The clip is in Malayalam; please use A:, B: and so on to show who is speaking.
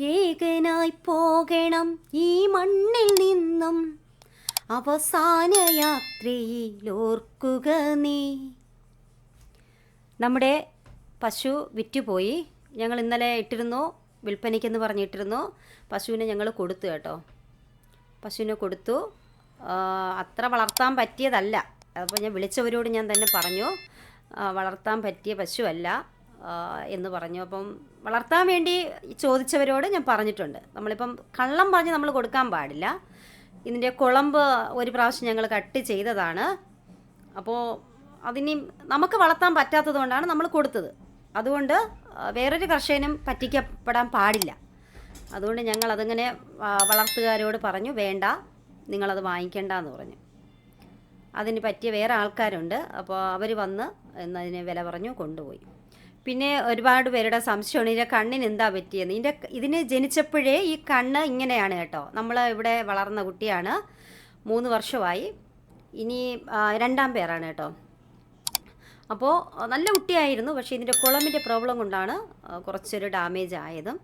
A: ഏകനായി പോകണം ഈ മണ്ണിൽ നിന്നും. അവസാന യാത്രയിൽ ഓർക്കുക നീ. നമ്മുടെ പശു വിറ്റുപോയി. ഞങ്ങൾ ഇന്നലെ ഇട്ടിരുന്നു വിൽപ്പനയ്ക്കെന്ന് പറഞ്ഞിട്ടിരുന്നു. പശുവിനെ ഞങ്ങൾ കൊടുത്തു കേട്ടോ. പശുവിനെ കൊടുത്തു. അത്ര വളർത്താൻ പറ്റിയതല്ല. അപ്പോൾ ഞാൻ വിളിച്ചവരോട് ഞാൻ തന്നെ പറഞ്ഞു. വളർത്താൻ പറ്റിയ പശുവല്ല. എന്ന് പറഞ്ഞു. അപ്പം വളർത്താൻ വേണ്ടി ചോദിച്ചവരോട് ഞാൻ പറഞ്ഞിട്ടുണ്ട്. നമ്മളിപ്പം കള്ളം പറഞ്ഞ് നമ്മൾ കൊടുക്കാൻ പാടില്ല. ഇതിന്റെ കുളമ്പ് ഒരു പ്രാവശ്യം ഞങ്ങൾ കട്ട് ചെയ്തതാണ്. അപ്പോൾ അതിനി നമുക്ക് വളർത്താൻ പറ്റാത്തത് കൊണ്ടാണ് നമ്മൾ കൊടുത്തത്. അതുകൊണ്ട് വേറൊരു കർഷകനും പറ്റിക്കപ്പെടാൻ പാടില്ല. അതുകൊണ്ട് ഞങ്ങൾ അതങ്ങനെ വളർത്തുകാരോട് പറഞ്ഞു വേണ്ട നിങ്ങളത് വാങ്ങിക്കേണ്ട എന്ന് പറഞ്ഞു. അതിന് പറ്റിയ വേറെ ആൾക്കാരുണ്ട്. അപ്പോൾ അവർ വന്ന് എന്നതിന് വില പറഞ്ഞു കൊണ്ടുപോയി. പിന്നെ ഒരുപാട് പേരുടെ സംശയമാണ്. ഇതിന്റെ കണ്ണിന് എന്താ പറ്റിയെന്ന്. ഇതിന്റെ ഇതിന് ജനിച്ചപ്പോഴേ ഈ കണ്ണ് ഇങ്ങനെയാണ് കേട്ടോ. നമ്മൾ ഇവിടെ വളർന്ന കുട്ടിയാണ്. മൂന്ന് വർഷമായി. ഇനി രണ്ടാം പേരാണ് കേട്ടോ. അപ്പോൾ നല്ല കുട്ടിയായിരുന്നു. പക്ഷേ ഇതിന്റെ കുളമ്പിന്റെ പ്രോബ്ലം കൊണ്ടാണ് കുറച്ചൊരു ഡാമേജ് ആയതും.